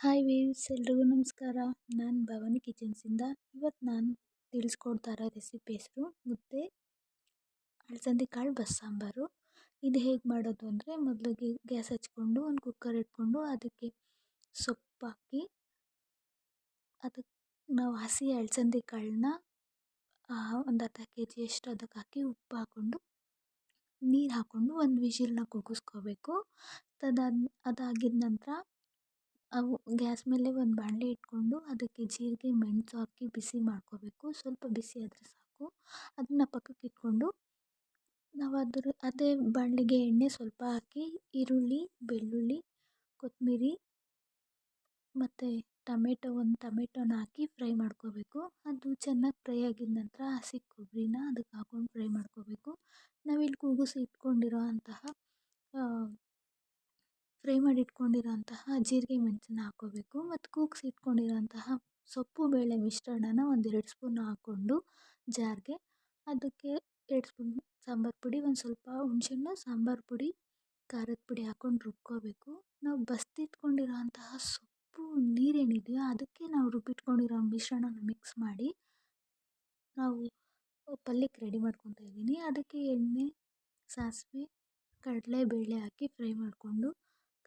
Hi views ಎಲ್ರಿಗೂ ನಮಸ್ಕಾರ. ನಾನು ಭವಾನಿ ಕಿಚನ್ಸಿಂದ ಇವತ್ತು ನಾನು ತಿಳಿಸ್ಕೊಡ್ತಾ ಇರೋ ರೆಸಿಪಿ ಹೆಸರು ಮುದ್ದೆ, ಅಳಸಂದಿ ಕಾಳು ಬಸ್ಸಾಂಬಾರು ಇದು ಹೇಗೆ ಮಾಡೋದು ಅಂದರೆ ಮೊದಲಿಗೆ ಗ್ಯಾಸ್ ಹಚ್ಕೊಂಡು ಒಂದು ಕುಕ್ಕರ್ ಇಟ್ಕೊಂಡು ಅದಕ್ಕೆ ಸೊಪ್ಪು ಹಾಕಿ ಅದಕ್ಕೆ ನಾವು ಹಸಿ ಅಳಸಂದಿ ಕಾಳನ್ನ ಒಂದು ಅರ್ಧ ಕೆ ಜಿಯಷ್ಟು ಅದಕ್ಕೆ ಹಾಕಿ ಉಪ್ಪು ಹಾಕ್ಕೊಂಡು ನೀರು ಹಾಕ್ಕೊಂಡು ಒಂದು ವಿಷಿಲ್ನ ಕೂಗಿಸ್ಕೋಬೇಕು ತದಾದ್, ಅದಾಗಿದ ನಂತರ ಅವು ಗ್ಯಾಸ್ ಮೇಲೆ ಒಂದು ಬಾಣಲೆ ಇಟ್ಕೊಂಡು ಅದಕ್ಕೆ ಜೀರಿಗೆ, ಮೆಣಸು ಹಾಕಿ ಬಿಸಿ ಮಾಡ್ಕೋಬೇಕು. ಸ್ವಲ್ಪ ಬಿಸಿ ಆದರೆ ಸಾಕು. ಅದನ್ನು ಪಕ್ಕಕ್ಕೆ ಇಟ್ಕೊಂಡು ನಾವು ಅದರ, ಅದೇ ಬಾಣಲೆಗೆ ಎಣ್ಣೆ ಸ್ವಲ್ಪ ಹಾಕಿ, ಈರುಳ್ಳಿ, ಬೆಳ್ಳುಳ್ಳಿ ಕೊತ್ತಂಬ್ರಿ ಮತ್ತು ಟಮೆಟೊ, ಒಂದು ಟಮೆಟೊನ ಹಾಕಿ ಫ್ರೈ ಮಾಡ್ಕೋಬೇಕು. ಅದು ಚೆನ್ನಾಗಿ ಫ್ರೈ ಆಗಿದ ನಂತರ ಹಸಿ ಕೊಬ್ಬರಿನ ಅದಕ್ಕೆ ಹಾಕ್ಕೊಂಡು ಫ್ರೈ ಮಾಡ್ಕೋಬೇಕು. ನಾವಿಲ್ಲಿ ಕೂಗಿಸಿ ಇಟ್ಕೊಂಡಿರೋ ಅಂತಹ ಫ್ರೈ ಮಾಡಿ ಇಟ್ಕೊಂಡಿರೋಂತಹ ಜೀರಿಗೆ ಮೆಣಸನ್ನ ಹಾಕ್ಕೋಬೇಕು ಮತ್ತು ಕೂಗಿಸಿ ಇಟ್ಕೊಂಡಿರೋಂತಹ ಸೊಪ್ಪು, ಬೇಳೆ ಮಿಶ್ರಣನ ಒಂದೆರಡು ಸ್ಪೂನ್ ಹಾಕ್ಕೊಂಡು ಜಾರ್ಗೆ ಅದಕ್ಕೆ ಎರಡು ಸ್ಪೂನ್ ಸಾಂಬಾರು ಪುಡಿ, ಒಂದು ಸ್ವಲ್ಪ ಹುಣಸೆಹಣ್ಣು, ಸಾಂಬಾರು ಪುಡಿ, ಖಾರದ ಪುಡಿ ಹಾಕ್ಕೊಂಡು ರುಬ್ಕೋಬೇಕು. ನಾವು ಬಸ್ದಿಟ್ಕೊಂಡಿರೋ ಅಂತಹ ಸೊಪ್ಪು ನೀರೇನಿದೆಯೋ ಅದಕ್ಕೆ ನಾವು ರುಬ್ಬಿಟ್ಕೊಂಡಿರೋ ಮಿಶ್ರಣನ ಮಿಕ್ಸ್ ಮಾಡಿ ನಾವು ಪಲ್ಯಕ್ಕೆ ರೆಡಿ ಮಾಡ್ಕೊತಾ ಇದ್ದೀನಿ. ಅದಕ್ಕೆ ಎಣ್ಣೆ, ಸಾಸಿವೆ ಕಡಲೆ ಬೇಳೆ ಹಾಕಿ ಫ್ರೈ ಮಾಡಿಕೊಂಡು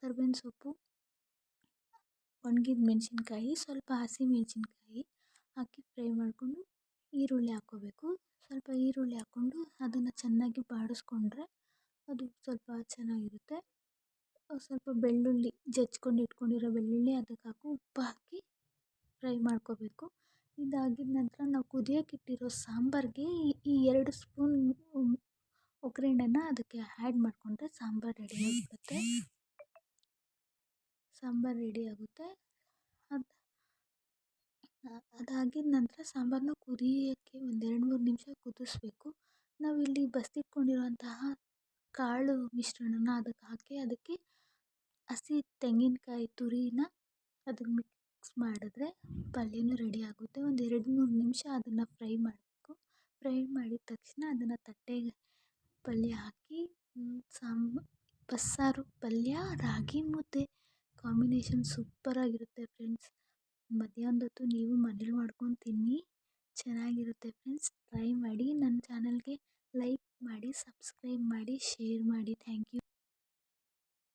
ಕರ್ಬೇವಿನ ಸೊಪ್ಪು, ಒಣಗಿದ ಮೆಣಸಿನ್ಕಾಯಿ, ಸ್ವಲ್ಪ ಹಸಿ ಹಸಿಮೆಣಸಿನ್ಕಾಯಿ ಹಾಕಿ ಫ್ರೈ ಮಾಡಿಕೊಂಡು ಈರುಳ್ಳಿ ಹಾಕ್ಕೋಬೇಕು. ಸ್ವಲ್ಪ ಈರುಳ್ಳಿ ಹಾಕ್ಕೊಂಡು ಅದನ್ನು ಚೆನ್ನಾಗಿ ಬಾಡಿಸ್ಕೊಂಡ್ರೆ ಅದು ಸ್ವಲ್ಪ ಚೆನ್ನಾಗಿರುತ್ತೆ. ಸ್ವಲ್ಪ ಬೆಳ್ಳುಳ್ಳಿ, ಜಜ್ಕೊಂಡು ಇಟ್ಕೊಂಡಿರೋ ಬೆಳ್ಳುಳ್ಳಿ ಅದಕ್ಕೆ ಹಾಕು ಉಪ್ಪು ಹಾಕಿ ಫ್ರೈ ಮಾಡ್ಕೋಬೇಕು. ಇದಾಗಿದ ನಂತರ ನಾವು ಕುದಿಯೋಕೆ ಇಟ್ಟಿರೋ ಸಾಂಬಾರಿಗೆ ಈ ಎರಡು ಸ್ಪೂನ್ ಒಗ್ಗರಣೆನ ಅದಕ್ಕೆ ಆ್ಯಡ್ ಮಾಡಿಕೊಂಡ್ರೆ ಸಾಂಬಾರು ರೆಡಿ ಆಗಿಬಿಡುತ್ತೆ ಸಾಂಬಾರು ರೆಡಿ ಆಗುತ್ತೆ. ಅದು, ಅದಾಗಿದ ನಂತರ ಸಾಂಬಾರನ್ನ ಕುದಿಯೋಕ್ಕೆ ಒಂದು ಎರಡು ಮೂರು ನಿಮಿಷ ಕುದಿಸ್ಬೇಕು. ನಾವಿಲ್ಲಿ ಬಸ್ದಿಟ್ಕೊಂಡಿರುವಂತಹ ಕಾಳು ಮಿಶ್ರಣನ ಅದಕ್ಕೆ ಹಾಕಿ ಅದಕ್ಕೆ ಹಸಿ ತೆಂಗಿನಕಾಯಿ ತುರಿನ ಅದಕ್ಕೆ ಮಿಕ್ಸ್ ಮಾಡಿದ್ರೆ ಪಲ್ಯನೂ ರೆಡಿ ಆಗುತ್ತೆ. ಒಂದು ಎರಡು ಮೂರು ನಿಮಿಷ ಅದನ್ನು ಫ್ರೈ ಮಾಡಬೇಕು. ಫ್ರೈ ಮಾಡಿದ ತಕ್ಷಣ ಅದನ್ನು ತಟ್ಟೆಗೆ ಪಲ್ಯ ಹಾಕಿ ಸಾಂಬ, ಬಸ್ಸಾರು ಪಲ್ಯ, ರಾಗಿ ಮುದ್ದೆ. Combination ಸೂಪರಾಗಿರುತ್ತೆ friends. ಮಧ್ಯಾಹ್ನದೊತ್ತು ನೀವು ಮನೇಲಿ ಮಾಡ್ಕೊಂಡು ತಿನ್ನಿ, ಚೆನ್ನಾಗಿರುತ್ತೆ ಫ್ರೆಂಡ್ಸ್. ಟ್ರೈ ಮಾಡಿ ನನ್ನ ಚಾನಲ್ಗೆ ಲೈಕ್ ಮಾಡಿ, ಸಬ್ಸ್ಕ್ರೈಬ್ ಮಾಡಿ, ಶೇರ್ ಮಾಡಿ. Thank you.